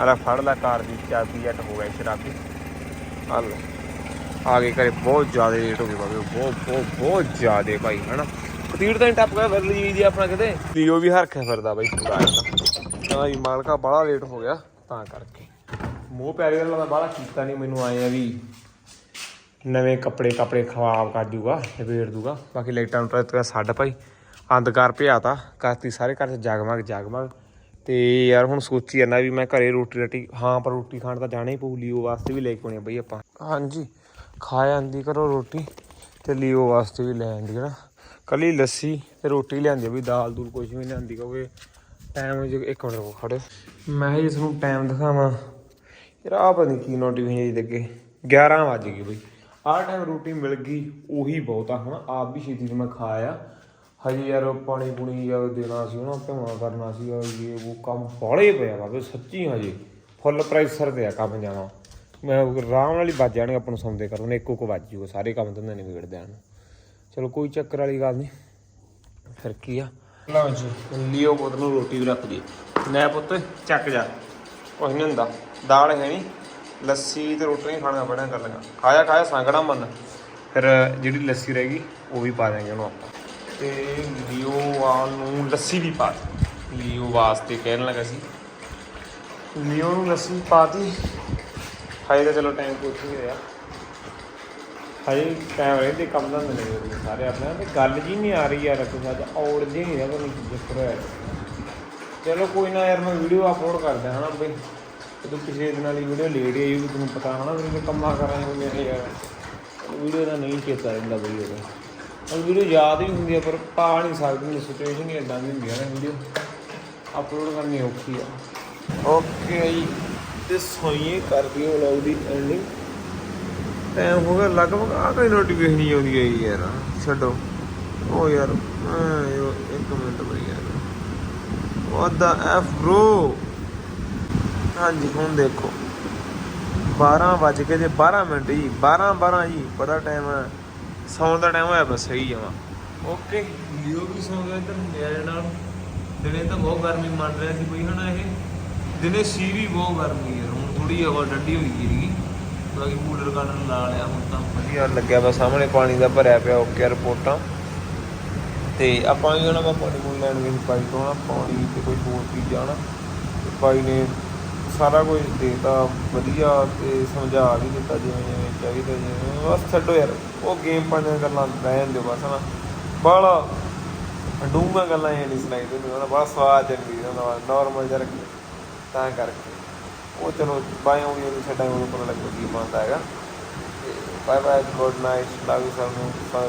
Speaker 1: ਆਲਾ ਫੜ ਲੈ ਕਾਰ ਦੀ ਚਾਬੀ ਜੱਟ ਹੋ ਗਿਆ ਸ਼ਰਾਬੀ ਆ ਲੈ। ਆ ਗਏ ਘਰੇ ਬਹੁਤ ਜ਼ਿਆਦਾ ਲੇਟ ਹੋ ਗਏ ਬਾਬੇ ਬਹੁਤ ਬਹੁਤ ਬਹੁਤ ਜ਼ਿਆਦਾ ਭਾਈ ਹਨਾ? ਕਤੀੜ ਤਾਂ ਟੱਪ ਗਿਆ ਫਿਰ ਲਈ ਦੀ ਆਪਣਾ ਕਿਤੇ? ਲੀਓ ਵੀ ਹਰਖਿਆ ਫਿਰਦਾ ਬਾਈ ਪੂਰਾ ਤਾਂ। ਜੀ ਮਾਲਕਾ ਬੜਾ ਲੇਟ ਹੋ ਗਿਆ ਤਾਂ ਕਰਕੇ। ਮੋਹ ਪਿਆਰੇ ਵਾਲਾ ਬਾਹਲਾ ਕੀਤਾ ਨਹੀਂ ਮੈਨੂੰ ਆਏ ਆ ਵੀ ਨਵੇਂ ਕੱਪੜੇ ਕੱਪੜੇ ਖਵਾਬ ਕਰ ਜੂਗਾ ਲਪੇੜ ਦੂਗਾ। ਬਾਕੀ ਲਾਈਟਾਂ ਨੂੰ ਤਾਂ ਛੱਡ ਭਾਈ। ਅੰਧਕਾਰ ਭਿਆਤਾ ਕਰਤੀ ਸਾਰੇ ਘਰ ਚ ਜਗਮਗ ਜਗਮਗ। ਤੇ ਯਾਰ ਹੁਣ ਸੋਚੀ ਜਾਂਦਾ ਵੀ ਮੈਂ ਘਰੇ ਰੋਟੀ ਰੋਟੀ ਹਾਂ ਪਰ ਰੋਟੀ ਖਾਣ ਤਾਂ ਜਾਣਾ ਹੀ ਪਊ ਲੀਓ ਵਾਸਤੇ ਵੀ ਲੈ ਕੇ ਆਉਣੀ ਆ ਬਈ ਆਪਾਂ। ਹਾਂਜੀ ਖਾ ਆਂਦੀ ਕਰੋ ਰੋਟੀ ਤੇ ਲੀਓ ਵਾਸਤੇ ਵੀ ਲੈ ਆਂਦੀ ਹੈ ਨਾ। ਕੱਲੀ ਲੱਸੀ ਤੇ ਰੋਟੀ ਲਿਆਂਦੀ ਆ ਵੀ ਦਾਲ ਦੂਲ ਕੁਝ ਵੀ ਨਹੀਂ ਲਿਆਂਦੀ ਕਿਉਂਕਿ ਟਾਈਮ ਜੇ ਇੱਕ ਮਿੰਟ ਰੁਕੋ ਖੜੇ ਮੈਂ ਇਸ ਨੂੰ ਟਾਈਮ ਦਿਖਾਵਾਂ। ਯਾਰ ਆਹ ਪਤਾ ਨਹੀਂ ਕੀ ਨੋਟੀਫਿਕੇਸ਼ਨ ਜੀ ਲੱਗੇ 11 ਵੱਜ ਗਏ ਬਈ। ਆਹ ਟਾਈਮ ਰੋਟੀ ਮਿਲ ਗਈ, ਉਹੀ ਬਹੁਤ ਆ ਹੁਣ ਆਪ ਵੀ ਛੇਤੀ ਤੋਂ ਮੈਂ ਖਾਇਆ। ਹਜੇ ਯਾਰ ਪਾਣੀ ਪੂਣੀ ਜਾਂ ਦੇਣਾ ਸੀ, ਉਹਨਾਂ ਭਿਉਣਾ ਕਰਨਾ ਸੀ ਇਹ ਉਹ ਕੰਮ ਬਾਲੇ ਪਿਆ ਬਾਬੇ ਸੱਚੀ ਹਜੇ। ਫੁੱਲ ਪ੍ਰੈਸ਼ਰ ਤੇ ਆ ਕੰਮ ਜਾਣਾ। ਮੈਂ ਆਰਾਮ ਨਾਲ ਹੀ ਵੱਜ ਜਾਣਗੇ, ਆਪਾਂ ਨੂੰ ਸੌਂਦੇ ਕਰਨ ਇੱਕੋ ਕੋ ਵੱਜ ਜੂਗਾ, ਸਾਰੇ ਕੰਮ ਧੰਦੇ ਨਹੀਂ ਵਿਗੜਦੇ ਹਨ। ਚਲੋ, ਕੋਈ ਚੱਕਰ ਵਾਲੀ ਗੱਲ ਨਹੀਂ। ਫਿਰ ਕੀ ਆ? ਲਓ ਜੀ, ਲਿਓ ਪੁੱਤ ਨੂੰ ਰੋਟੀ ਵੀ ਰੱਖ ਦੀ ਲੈ ਪੁੱਤ, ਚੱਕ ਜਾ। ਕੁਛ ਨਹੀਂ ਹੁੰਦਾ। ਦਾਲ ਹੈ ਨਹੀਂ ਲੱਸੀ ਤੇ ਰੋਟੀ ਨਹੀਂ ਖਾਣਾ ਬੜਿਆ ਕਰ ਲਗਾ ਖਾਇਆ ਖਾਇਆ, ਸੰਗੜਾ ਮੰਨ। ਫਿਰ ਜਿਹੜੀ ਲੱਸੀ ਰਹਿ ਗਈ, ਉਹ ਵੀ ਪਾ ਦਾਂਗੇ ਉਹਨੂੰ ਆਪਾਂ। ਤੇ ਲਿਓ ਆ ਨੂੰ ਲੱਸੀ ਵੀ ਪਾ ਦਿੱਤੀ। ਲਿਓ ਵਾਸਤੇ ਕਹਿਣ ਲੱਗਾ ਸੀ। ਲਿਓ ਨੂੰ ਲੱਸੀ ਪਾਤੀ। ਹਾਏ ਤਾਂ ਚਲੋ ਟਾਈਮ ਕੁਛ ਨਹੀਂ ਹੋਇਆ ਹਾਏ ਟਾਈਮ ਰਹਿੰਦੇ ਕੰਮ ਦਾ ਨਹੀਂ ਸਾਰੇ ਆਪਣੇ। ਤੇ ਗੱਲ ਜੀ ਨਹੀਂ ਆ ਰਹੀ ਯਾਰ, ਕੋਈ ਅੱਜ ਔੜ ਜੀ ਨਹੀਂ ਰਿਹਾ ਕੋਈ ਚੱਕਰ ਹੋਇਆ। ਚਲੋ ਕੋਈ ਨਾ ਯਾਰ, ਮੈਂ ਵੀਡੀਓ ਅਪਲੋਡ ਕਰਦਾ ਹਨਾ ਬਈ। ਜਦੋਂ ਪਿਛਲੇ ਦਿਨਾਂ ਵਾਲੀ ਵੀਡੀਓ ਲੇਟ ਆਈ ਵੀ ਤੁਹਾਨੂੰ ਪਤਾ ਹਨਾ ਵੀ ਮੈਂ ਕੰਮਾਂ ਕਰਾਂ ਮੇਰੇ ਯਾਰ ਵੀਡੀਓ ਦਾ ਨਹੀਂ ਚੇਤਾ ਰਹਿੰਦਾ ਬਈ ਉਹ ਉਹ ਵੀਡੀਓ ਯਾਦ ਹੀ ਹੁੰਦੀ ਆ, ਪਰ ਪਾ ਨਹੀਂ ਸਕਦੇ ਸਿਚੁਏਸ਼ਨ ਹੀ ਇਦਾਂ ਦੀ ਹੁੰਦੀ ਆ ਨਾ ਵੀਡੀਓ ਅਪਲੋਡ ਕਰਨੀ ਔਖੀ ਆ। ਓਕੇ ਜੀ। ਤੇ ਸੋਈਏ ਕਰ ਦਿਓ ਵਲੌਗ ਦੀ ਐਂਡਿੰਗ ਟਾਈਮ ਹੋ ਗਿਆ, ਲਗਭਗ ਆ ਕੋਈ ਨੋਟੀਫਿਕੇਸ਼ਨ ਨਹੀਂ ਆਉਂਦੀ ਹੈ ਯਾਰ। ਛੱਡੋ। ਉਹ ਯਾਰ ਇੱਕ ਮਿੰਟ ਬਈ ਯਾਰ। ਵਾਟ ਦਾ ਐਫ ਬ్రో ਹਾਂਜੀ ਹੁਣ ਦੇਖੋ। 12 ਵੱਜ ਕੇ ਤੇ 12 ਮਿੰਟ ਜੀ 12 12 ਜੀ ਪਤਾ ਟਾਈਮ ਹੈ ਸੌਣ ਦਾ ਟਾਈਮ ਹੋਇਆ ਬਸ ਸਹੀ ਜਾਵਾ। ਓਕੇ ਲਿਓ ਵੀ ਸੌਂ ਗਿਆ ਇੱਧਰ ਮੇਰੇ ਨਾਲ। ਦਿਨੇ ਤਾਂ ਬਹੁਤ ਗਰਮੀ ਮੰਨ ਰਿਹਾ ਸੀ ਬਈ ਹਨਾ ਇਹ? ਦਿਨੇ ਸੀ ਵੀ ਬਹੁਤ ਗਰਮੀ ਹੈ ਹੁਣ ਥੋੜੀ ਹਵਾ ਠੰਡੀ ਹੋਈ ਗਈ ਬਾਕੀ ਕੂਲਰ ਕਰਨ ਲਾ ਲਿਆ ਹੁਣ ਤਾਂ। ਵਧੀਆ ਲੱਗਿਆ ਵਾ ਸਾਹਮਣੇ ਪਾਣੀ ਦਾ ਭਰਿਆ ਪਿਆ ਓਕੇ ਰਿਪੋਰਟਾਂ। ਤੇ ਆਪਾਂ ਵੀ ਉਹਨਾਂ ਦਾ ਪਾਣੀ ਪੂਣੀ ਲੈਣ ਗਏ ਪਾਈ ਤੋਂ ਪਾਣੀ ਤੇ ਕੋਈ ਹੋਰ ਚੀਜ਼ਾਂ ਤੇ ਭਾਈ ਨੇ ਸਾਰਾ ਕੁਝ ਦੇਤਾ ਵਧੀਆ ਤੇ ਸਮਝਾ ਵੀ ਦਿੱਤਾ ਜਿਵੇਂ ਜਿਵੇਂ ਚਾਹੀਦਾ, ਜਿਵੇਂ ਬਸ ਛੱਡੋ ਯਾਰ, ਉਹ ਗੇਮ ਪਾਣੇ ਗੱਲਾਂ ਰਹਿਣ ਦਿਓ ਬਸ ਨਾ ਬਾਹਲਾ ਡੂੰਘਾ ਗੱਲਾਂ ਇਹ ਨਹੀਂ ਸੁਣਾਈ ਦਿੰਦੇ ਉਹਨਾਂ ਬੜਾ ਸਵਾਦ ਚੰਗੀ ਉਹਨਾਂ ਨਾਰਮਲ ਜਿਹਾ ਰੱਖੇ। ਤਾਂ ਕਰਕੇ। ਉਹ ਚਲੋ ਬਾਏ ਉਹ ਵੀ ਛੱਡਾਂ ਉਹਨੂੰ ਪਤਾ ਲੱਗੂ ਕੀ ਬਣਦਾ ਹੈਗਾ। ਤੇ bye bye good night love you ਸਭ ਨੂੰ ਸਾਰੇ